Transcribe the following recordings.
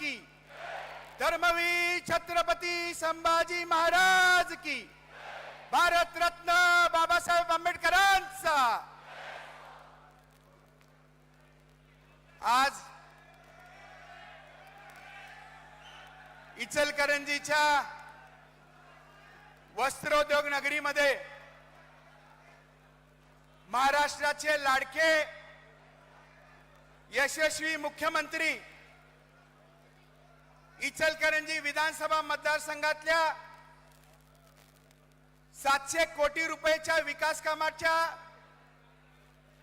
की. धर्मवीर छत्रपती संभाजी महाराज की. भारत रत्न बाबासाहेब आंबेडकरांचा. आज इचलकरंजीच्या वस्त्रोद्योग नगरीमध्ये महाराष्ट्राचे लाडके यशस्वी मुख्यमंत्री इचलकरंजी विधानसभा मतदारसंघातल्या सातशे कोटी रुपयाच्या विकास कामाच्या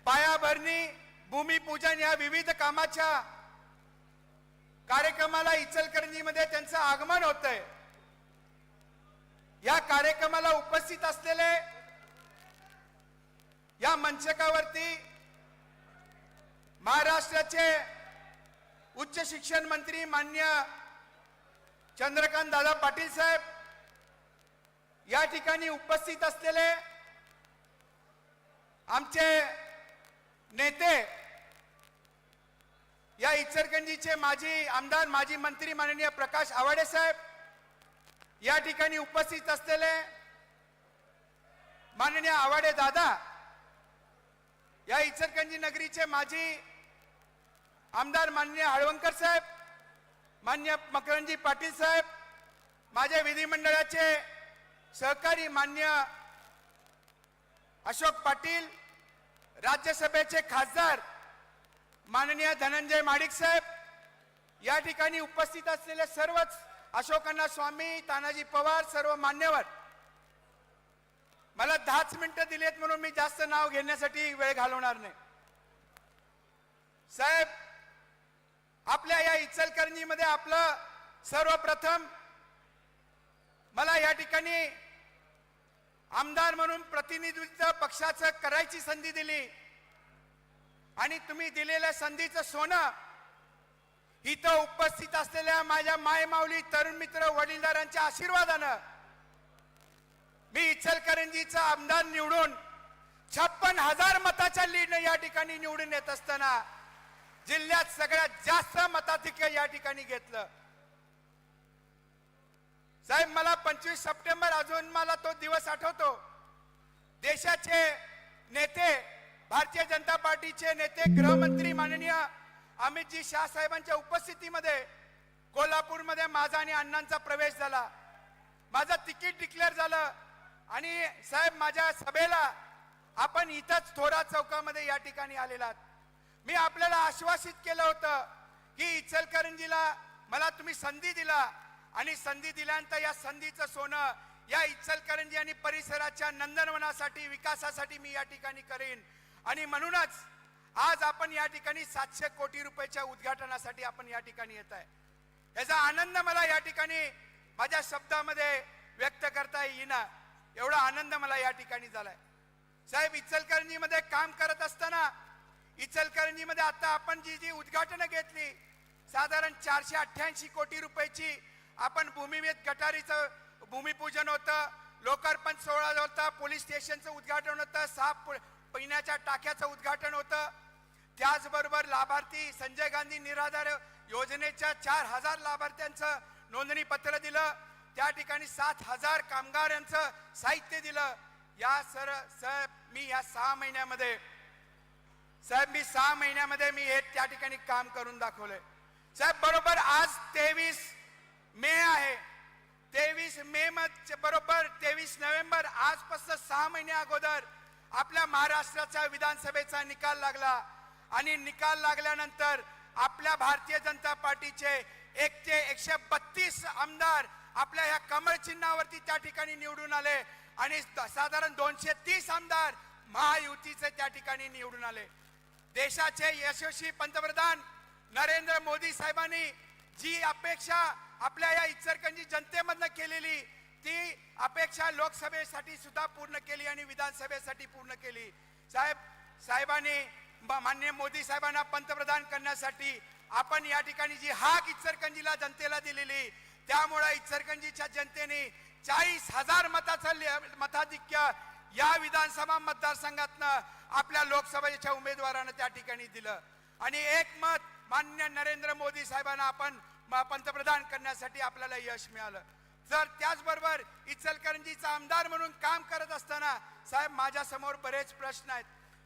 पायाभरणी भूमिपूजन या विविध कामाच्या कार्यक्रमाला इचलकरंजीमध्ये त्यांचं आगमन होत आहे या कार्यक्रमाला उपस्थित असलेले या मंचकावरती महाराष्ट्राचे उच्च शिक्षण मंत्री मान्य चंद्रकांत दादा पाटील साहेब या ठिकाणी उपस्थित असलेले आमचे नेते या इचरगंजीचे माजी आमदार माजी मंत्री माननीय प्रकाश आवाडे साहेब या ठिकाणी उपस्थित असलेले माननीय आवाडे दादा या इचरगंजी नगरीचे माजी आमदार माननीय हळवंकर साहेब मान्य मकरंजी पाटील साहेब माझ्या विधिमंडळाचे सहकारी मान्य अशोक पाटील राज्यसभेचे खासदार माननीय धनंजय माडिक साहेब या ठिकाणी उपस्थित असलेले सर्वच अशोकांना स्वामी तानाजी पवार सर्व मान्यवर मला दहाच मिनिटं दिलेत म्हणून मी जास्त नाव घेण्यासाठी वेळ घालवणार नाही. साहेब आपल्या या इचलकरणीमध्ये आपलं सर्वप्रथम मला या ठिकाणी आमदार म्हणून प्रतिनिधित्व पक्षाचं करायची संधी दिली. आणि तुम्ही दिलेल्या संधीचं सोनं इथं उपस्थित असलेल्या माझ्या मायमाऊली तरुण मित्र वडीलदारांच्या आशीर्वादानं मी इचलकरंजीचा आमदार निवडून छप्पन हजार मताच्या लीडनं या ठिकाणी निवडून येत असताना जिल्ह्यात सगळ्यात जास्त मताधिक्य या ठिकाणी घेतलं. साहेब मला पंचवीस सप्टेंबर अजून मला तो दिवस आठवतो. देशाचे नेते भारतीय जनता पार्टीचे नेते गृहमंत्री माननीय अमितजी शाह साहेबांच्या उपस्थितीमध्ये कोल्हापूरमध्ये माझा आणि अण्णांचा प्रवेश झाला. माझं तिकीट डिक्लेअर झालं आणि साहेब माझ्या सभेला आपण इथंच थोरा चौकामध्ये या ठिकाणी आलेला आहात. मी आपल्याला आश्वासित केलं होतं की इचलकरंजीला मला तुम्ही संधी दिला. आणि संधी दिल्यानंतर या संधीचं सोनं या इचलकरंजी आणि परिसराच्या नंदनवनासाठी विकासासाठी मी या ठिकाणी करेन. आणि म्हणूनच आज आपण या ठिकाणी सातशे कोटी रुपयाच्या उद्घाटनासाठी आपण या ठिकाणी येत आहे. याचा आनंद मला या ठिकाणी माझ्या शब्दामध्ये व्यक्त करता येईना. एवढा आनंद मला या ठिकाणी झालाय. साहेब इचलकरंजीमध्ये काम करत असताना इचलकरंजीमध्ये आता आपण जी जी उद्घाटनं घेतली साधारण चारशे अठ्ठ्याऐंशी कोटी रुपयाची आपण भूमिवेद गटारीचं भूमिपूजन होतं लोकार्पण सोहळा होता पोलीस स्टेशनचं उद्घाटन होतं साफ पिण्याच्या टाक्याचं उद्घाटन होतं. त्याचबरोबर लाभार्थी संजय गांधी निराधार योजनेच्या चार हजार लाभार्थ्यांचं नोंदणी पत्र दिलं. त्या ठिकाणी सात हजार कामगारांचं साहित्य दिलं. या सर सर मी या सहा महिन्यामध्ये साहेब मी सहा महिन्यामध्ये मी हे त्या ठिकाणी काम करून दाखवलंय. साहेब बरोबर आज तेवीस मे आहे. तेवीस मे मध्ये बरोबर तेवीस नोव्हेंबर आजपासून सहा महिन्या अगोदर आपल्या महाराष्ट्राच्या विधानसभेचा निकाल लागला. आणि निकाल लागल्यानंतर आपल्या भारतीय जनता पार्टीचे एक ते एकशे बत्तीस आमदार आपल्या ह्या कमळ चिन्हावरती त्या ठिकाणी निवडून आले. आणि साधारण दोनशे तीस आमदार महायुतीचे त्या ठिकाणी निवडून आले. देशाचे यशस्वी पंतप्रधान नरेंद्र मोदी साहेबांनी जी अपेक्षा आपल्या या इचरकंजी जनतेमधनं केलेली ती अपेक्षा लोकसभेसाठी सुद्धा पूर्ण केली आणि विधानसभेसाठी पूर्ण केली. साहेब साहेबांनी मान्य मोदी साहेबांना पंतप्रधान करण्यासाठी आपण या ठिकाणी जी हाक इचरकंजीला जनतेला दिलेली त्यामुळे इचरकंजीच्या जनतेने चाळीस हजार मताचं मताधिक्य या विधानसभा मतदारसंघातनं आपल्या लोकसभेच्या उमेदवारानं त्या ठिकाणी दिलं. आणि एक मत मान्य नरेंद्र मोदी साहेबांना आपण म- पंतप्रधान करण्यासाठी आपल्याला यश मिळालं. जर त्याचबरोबर इचलकरंजीचा आमदार म्हणून काम करत असताना साहेब माझ्यासमोर बरेच प्रश्न आहेत.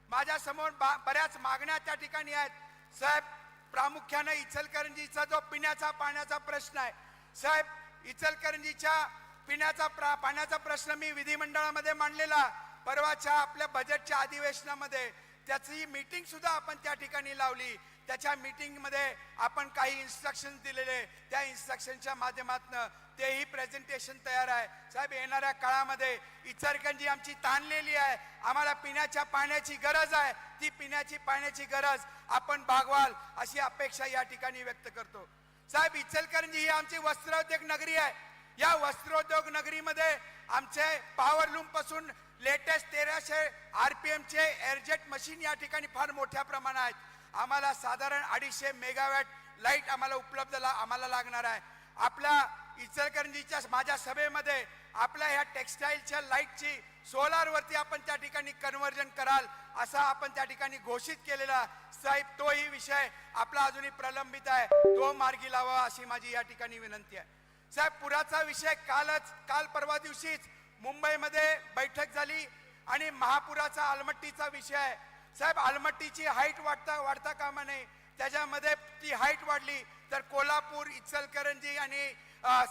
माझ्यासमोर बा बऱ्याच मागण्या त्या ठिकाणी आहेत. साहेब प्रामुख्याने इचलकरंजीचा जो पिण्याचा पाण्याचा प्रश्न आहे साहेब इचलकरंजीच्या पिण्याचा प्रा- पाण्याचा प्रश्न मी विधिमंडळामध्ये मांडलेला. परवाच्या आपल्या बजेटच्या अधिवेशनामध्ये त्याची मीटिंग सुद्धा आपण त्या ठिकाणी लावली. त्याच्या मीटिंगमध्ये आपण काही इन्स्ट्रक्शन दिलेले. त्या इन्स्ट्रक्शनच्या माध्यमातून तेही प्रेझेंटेशन तयार आहे. साहेब येणाऱ्या काळामध्ये इचलकरंजी आमची ताणलेली आहे. आम्हाला पिण्याच्या पाण्याची गरज आहे. ती पिण्याची पाण्याची गरज आपण भागवाल अशी अपेक्षा या ठिकाणी व्यक्त करतो. साहेब इचलकरंजी ही आमची वस्त्रोद्योग नगरी आहे. या वस्त्रोद्योग नगरीमध्ये आमचे पावरलूमपासून पासून लेटेस्ट तेराशे आरपीएम चे एअरजेट मशीन या ठिकाणी फार मोठ्या प्रमाणात. आहेत आम्हाला साधारण अडीचशे मेगावॅट लाइट आम्हाला उपलब्ध ला- आम्हाला लागणार आहे. आपल्या इचलकरंजीच्या माझ्या सभेमध्ये आपल्या ह्या टेक्सटाईलच्या लाईटची सोलार वरती आपण त्या ठिकाणी कन्व्हर्जन कराल असा आपण त्या ठिकाणी घोषित केलेला साहेब तोही विषय आपला अजूनही प्रलंबित आहे. तो मार्गी लावा अशी माझी या ठिकाणी विनंती आहे. साहेब पुराचा विषय कालच काल परवा दिवशीच मुंबईमध्ये बैठक झाली आणि महापुराचा आलमट्टीचा विषय आहे. साहेब आलमट्टीची हाईट वाढता वाढता कामा नये. त्याच्यामध्ये ती हाईट वाढली तर कोल्हापूर इचलकरंजी आणि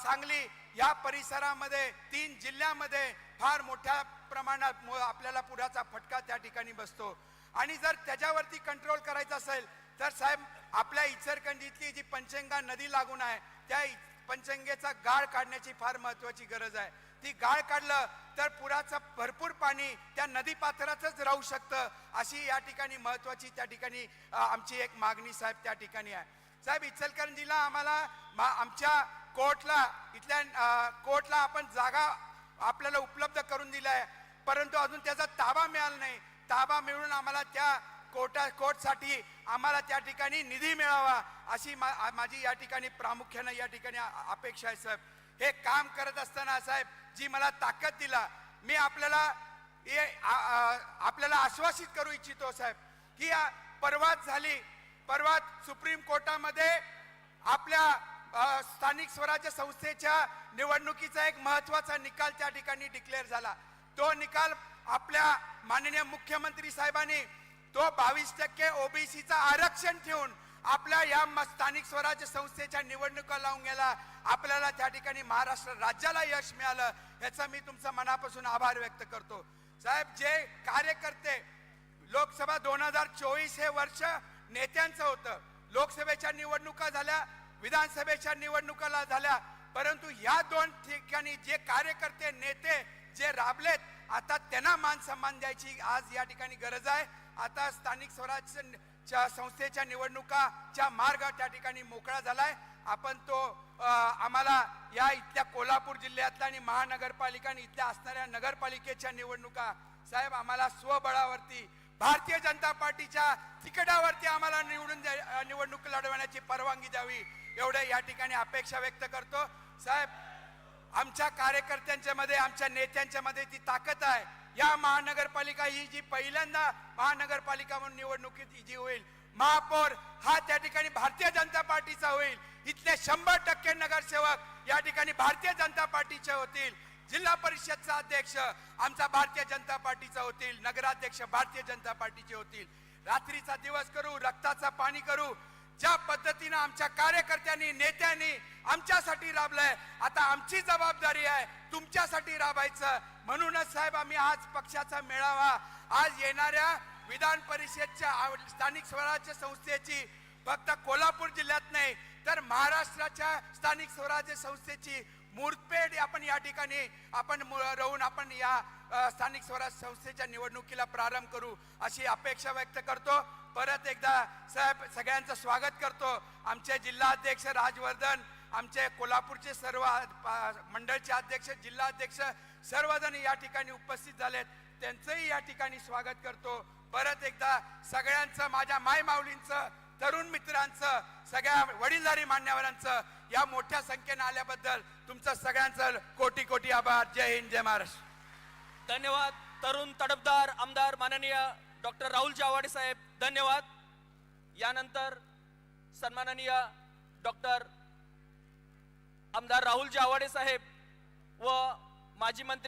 सांगली या परिसरामध्ये तीन जिल्ह्यामध्ये फार मोठ्या प्रमाणात आपल्याला पुराचा फटका त्या ठिकाणी बसतो. आणि जर त्याच्यावरती कंट्रोल करायचं असेल तर साहेब आपल्या इचलकरंजीतली जी पंचंगा नदी लागून आहे त्या पंचंगेचा गाळ काढण्याची फार महत्वाची गरज आहे. ती गाळ काढलं तर पुराचं भरपूर पाणी त्या नदी पात्रातच राहू शकतं. अशी या ठिकाणी महत्वाची त्या ठिकाणी आमची एक मागणी साहेब त्या ठिकाणी आहे. साहेब इचलकरंजीला आम्हाला आमच्या कोर्टला इथल्या कोर्टला आपण जागा आपल्याला उपलब्ध करून दिलाय आहे. परंतु अजून त्याचा ताबा मिळाला नाही. ताबा मिळून आम्हाला त्या कोर्टा कोर्टसाठी आम्हाला त्या ठिकाणी निधी मिळावा अशी मा- माझी या ठिकाणी प्रामुख्यानं या ठिकाणी अपेक्षा आहे साहेब. हे काम करत असताना साहेब जी मला ताकद दिला मी आपल्याला आपल्याला आश्वासित करू इच्छितो साहेब की परवाच झाली परवात सुप्रीम कोर्टामध्ये आपल्या स्थानिक स्वराज्य संस्थेच्या निवडणुकीचा एक महत्त्वाचा निकाल त्या ठिकाणी डिक्लेअर झाला. तो निकाल आपल्या माननीय मुख्यमंत्री साहेबांनी तो बावीस टक्के ओबीसीचा आरक्षण ठेवून आपल्या या स्थानिक स्वराज्य संस्थेच्या निवडणुका लावून गेला. आपल्याला त्या ठिकाणी महाराष्ट्र राज्याला यश मिळालं याचा मी तुमचा मनापासून आभार व्यक्त करतो. साहेब जे कार्यकर्ते लोकसभा दोन हजार चोवीस हे वर्ष नेत्यांचं होतं. लोकसभेच्या निवडणुका झाल्या विधानसभेच्या निवडणुकाला झाल्या परंतु या दोन ठिकाणी जे कार्यकर्ते नेते जे राबलेत आता त्यांना मान सन्मान द्यायची आज या ठिकाणी गरज आहे. आता स्थानिक स्वराज्य संस्थेच्या निवडणुकाच्या मार्ग त्या ठिकाणी मोकळा झालाय. आपण तो आम्हाला या इथल्या कोल्हापूर जिल्ह्यातल्या आणि महानगरपालिका आणि इथल्या असणाऱ्या नगरपालिकेच्या निवडणुका साहेब आम्हाला स्वबळावरती भारतीय जनता पार्टीच्या तिकिटावरती आम्हाला निवडून द्या- निवडणूक लढवण्याची परवानगी द्यावी एवढ्या या ठिकाणी अपेक्षा व्यक्त करतो. साहेब आमच्या कार्यकर्त्यांच्या मध्ये आमच्या नेत्यांच्या मध्ये ती ताकद आहे. या महानगरपालिका ही जी पहिल्यांदा महानगरपालिका म्हणून निवडणुकीत जी होईल महापौर हा त्या ठिकाणी भारतीय जनता पार्टीचा होईल. इथले शंभर टक्के नगरसेवक या ठिकाणी भारतीय जनता पार्टीचे होतील. जिल्हा परिषदचा अध्यक्ष आमचा भारतीय जनता पार्टीचा होतील. नगराध्यक्ष भारतीय जनता पार्टीचे होतील. रात्रीचा दिवस करू रक्ताचा पाणी करू. ज्या पद्धतीनं आमच्या कार्यकर्त्यांनी नेत्यांनी आमच्यासाठी राबलंय आता आमची जबाबदारी आहे तुमच्यासाठी राबायचं. म्हणूनच साहेब आम्ही आज पक्षाचा मेळावा आज येणाऱ्या विधान परिषदच्या स्थानिक स्वराज्य संस्थेची फक्त कोल्हापूर जिल्ह्यात नाही तर महाराष्ट्राच्या स्थानिक स्वराज्य संस्थेची मुहूर्तपेढ आपण या ठिकाणी आपण राहून आपण या स्थानिक स्वराज्य संस्थेच्या निवडणुकीला प्रारंभ करू अशी अपेक्षा व्यक्त करतो. परत एकदा साहेब सगळ्यांचं स्वागत करतो. आमचे जिल्हाध्यक्ष राजवर्धन आमचे कोल्हापूरचे सर्व मंडळचे अध्यक्ष जिल्हाध्यक्ष सर्वजण या ठिकाणी उपस्थित झालेत. त्यांचंही या ठिकाणी स्वागत करतो. परत एकदा सगळ्यांचं माझ्या माय माऊलींचं तरुण मित्रांचं सगळ्या वडीलधारी मान्यवरांचं या मोठ्या संख्येनं आल्याबद्दल तुमचं सगळ्यांचं कोटी कोटी आभार. जय हिंद जय महाराष्ट्र. धन्यवाद तरुण तडफदार आमदार माननीय डॉक्टर राहुल जावाडे साहेब. धन्यवाद. यानंतर सन्माननीय डॉक्टर आमदार राहुल जावाडे साहेब व माजी मंत्री